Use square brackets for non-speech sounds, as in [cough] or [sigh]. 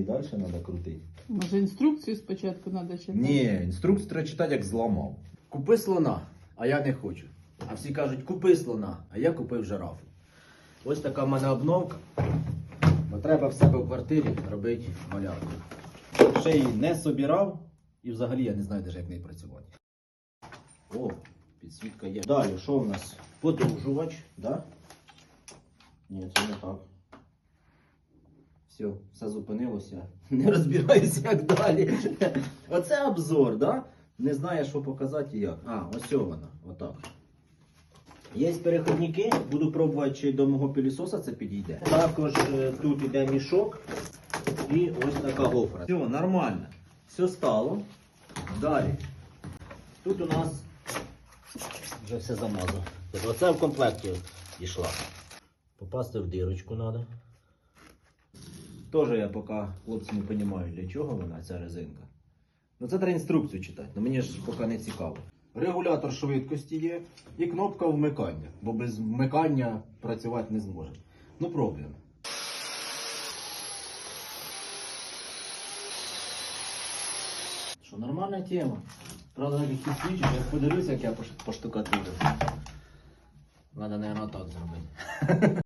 її далі треба крутити. Може інструкцію спочатку треба читати? Ні, інструкцію треба читати, як зламав. Купи слона, а я не хочу. А всі кажуть, купи слона, а я купив жирафу. Ось така в мене обновка. Бо треба в себе в квартирі робити малярку. Ще її не собирав і взагалі я не знаю навіть, як нею працювати. О, підсвітка є. Далі, що в нас? Подовжувач, да? Ні, це не так. Все, все зупинилося. [laughs] Не розбираюся, як далі. [laughs] Оце обзор, да? Не знаю, що показати і як. А, ось вона, отак. Є переходники, буду пробувати, чи до мого пилісоса це підійде. Також е, тут іде мішок і ось така гофра. Все, нормально. Все стало. Далі. Тут у нас вже все замазано. Тобто Оце в комплекті йшла. Попасти в дирочку треба. Теж я поки хлопці не розумію, для чого вона ця резинка. Ну це треба інструкцію читати, але мені ж поки не цікаво. Регулятор швидкості є і кнопка вмикання, бо без вмикання працювати не зможе. Ну пробуємо. Що, нормальна тема. Правда, якісь свічі, я подивлюся, як я пош- поштукатурю. Треба, мабуть, так зробити.